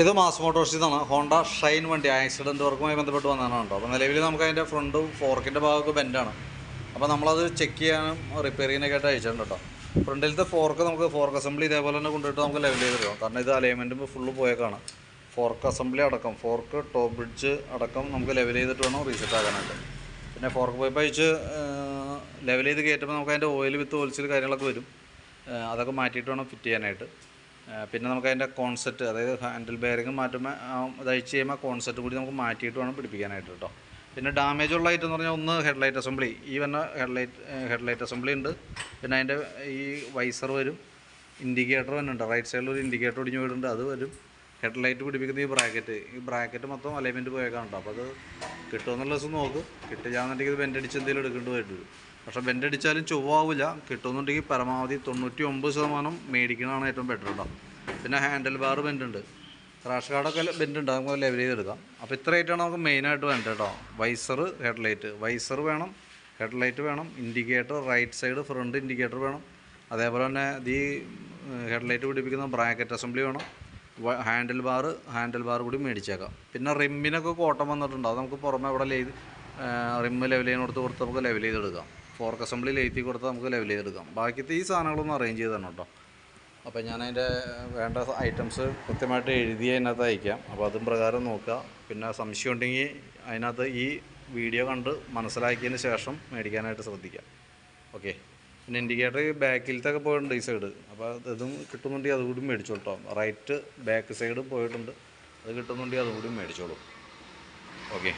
ഇത് മാസ് മോട്ടോഴ്സിൽ നിന്നാണ് ഹോണ്ട ഷൈൻ വണ്ടി. ആക്സിഡന്റ് വർക്കുമായി ബന്ധപ്പെട്ട് വന്നതാണ് കേട്ടോ അപ്പോൾ നിലവിൽ നമുക്ക് അതിന്റെ ഫ്രണ്ടും ഫോർക്കിന്റെ ഭാഗമൊക്കെ ബെൻഡാണ് അപ്പോൾ നമ്മളത് ചെക്ക് ചെയ്യാനും റിപ്പയറിങ്ങിനൊക്കെ ആയിട്ട് അയച്ചിട്ടുണ്ട് കേട്ടോ ഫ്രണ്ടിലത്തെ ഫോർക്ക് നമുക്ക് ഫോർക്ക് അസംബ്ലി ഇതേപോലെ തന്നെ കൊണ്ടുപോയിട്ട് നമുക്ക് ലെവൽ ചെയ്ത് തരാം കാരണം ഇത് അലൈൻമെന്റ് ഫുള്ള് പോയേക്കാണ്. ഫോർക്ക് അസംബ്ലി അടക്കം ഫോർക്ക് ടോപ്പ് ബ്രിഡ്ജ് അടക്കം നമുക്ക് ലെവൽ ചെയ്തിട്ട് വേണം റീസെറ്റ് ആക്കാനായിട്ട്. പിന്നെ ഫോർക്ക് പൈപ്പ് അയച്ച് ലെവൽ ചെയ്ത് കയറ്റുമ്പോൾ നമുക്ക് അതിന്റെ ഓയിൽ വിത്ത് ഓയിൽസിൽ കാര്യങ്ങളൊക്കെ വരും. അതൊക്കെ മാറ്റിയിട്ട് വേണം ഫിറ്റ് ചെയ്യാനായിട്ട്. പിന്നെ നമുക്ക് അതിന്റെ കോൺസെപ്റ്റ് അതായത് ഹാൻഡിൽ ബെയറിങ് മാറ്റുമ്പോൾ അത് കഴിയുമ്പോൾ കോൺസെപ്റ്റ് കൂടി നമുക്ക് മാറ്റിയിട്ട് വേണം പിടിപ്പിക്കാനായിട്ട് കേട്ടോ. പിന്നെ ഡാമേജ് ഉള്ള ഐറ്റം എന്ന് പറഞ്ഞാൽ ഒന്ന് ഹെഡ്ലൈറ്റ് അസംബ്ലി ഈ വന്ന ഹെഡ്ലൈറ്റ് ഹെഡ്ലൈറ്റ് അസംബ്ലി ഉണ്ട്. പിന്നെ അതിന്റെ ഈ വൈസർ വരും. ഇൻഡിക്കേറ്റർ വന്നിട്ടുണ്ട്. റൈറ്റ് സൈഡിൽ ഒരു ഇൻഡിക്കേറ്റർ ഒടിഞ്ഞു വീടുണ്ട് അത് വരും. ഹെഡ്ലൈറ്റ് പിടിപ്പിക്കുന്ന ഈ ബ്രാക്കറ്റ് ഈ ബ്രാക്കറ്റ് മൊത്തം അലൈൻമെന്റ് പോയേക്കാണുണ്ടോ അപ്പോൾ അത് കിട്ടുമെന്നുള്ള ദിവസം നോക്ക്. കിട്ടുകയാണെന്നുണ്ടെങ്കിൽ ഇത് വെന്റടിച്ച് എന്തെങ്കിലും എടുക്കേണ്ടി വരും. പക്ഷേ ബെൻഡ് അടിച്ചാലും ചൊവ്വാവില്ല. കിട്ടുമെന്നുണ്ടെങ്കിൽ പരമാവധി തൊണ്ണൂറ്റി ഒമ്പത് ശതമാനം മേടിക്കുന്നതാണ് ഏറ്റവും ബെറ്റർ കേട്ടോ പിന്നെ ഹാൻഡിൽ ബാർ ബെൻഡ് ഉണ്ട്. ക്രാഷ് കാർഡൊക്കെ ബെൻഡ് ഉണ്ട്. നമുക്ക് ലെവൽ ചെയ്തെടുക്കാം അപ്പോൾ ഇത്ര ആയിട്ടാണ് നമുക്ക് മെയിനായിട്ട് വേണ്ടത് കേട്ടോ വൈസർ ഹെഡ് ലൈറ്റ് വൈസർ വേണം ഹെഡ് ലൈറ്റ് വേണം indicator right side front indicator വേണം. അതേപോലെ തന്നെ ഈ ഹെഡ് ലൈറ്റ് പിടിപ്പിക്കുന്ന ബ്രാക്കറ്റ് അസംബ്ലി വേണം. ഹാൻഡിൽ ബാർ ഹാൻഡിൽ ബാർ കൂടി മേടിച്ചേക്കാം. പിന്നെ റിമ്മിനൊക്കെ കോട്ടം വന്നിട്ടുണ്ട്. അത് നമുക്ക് പുറമെ അവിടെ ലെയ്ത് റിമ്മ് ലെവൽ ചെയ്യുന്നിടത്ത് കൊടുത്ത് നമുക്ക് ലെവൽ ചെയ്തെടുക്കാം. ഫോർക്ക് അസംബ്ലി ലെയ്ത്തി കൊടുത്ത് നമുക്ക് ലെവൽ ചെയ്തെടുക്കാം. ബാക്കിയത്തെ ഈ സാധനങ്ങളൊന്നും അറേഞ്ച് ചെയ്ത് തരണം കേട്ടോ. അപ്പോൾ ഞാൻ അതിന്റെ വേണ്ട ഐറ്റംസ് കൃത്യമായിട്ട് എഴുതി അതിനകത്ത് അയക്കാം. അപ്പോൾ അതും പ്രകാരം നോക്കുക പിന്നെ സംശയം ഉണ്ടെങ്കിൽ അതിനകത്ത് ഈ വീഡിയോ കണ്ട് മനസ്സിലാക്കിയതിന് ശേഷം മേടിക്കാനായിട്ട് ശ്രദ്ധിക്കാം. ഓക്കെ പിന്നെ ഇൻഡിക്കേറ്റർ ബാക്കിലത്തെ ഒക്കെ പോയിട്ടുണ്ട് ഈ സൈഡ് അപ്പോൾ അതും കിട്ടുന്നുണ്ടെങ്കിൽ അതുകൂടി മേടിച്ചോട്ടോ. റൈറ്റ് ബാക്ക് സൈഡ് പോയിട്ടുണ്ട്. അത് കിട്ടുന്നുണ്ടെങ്കിൽ അതുകൂടി മേടിച്ചോളൂ. ഓക്കെ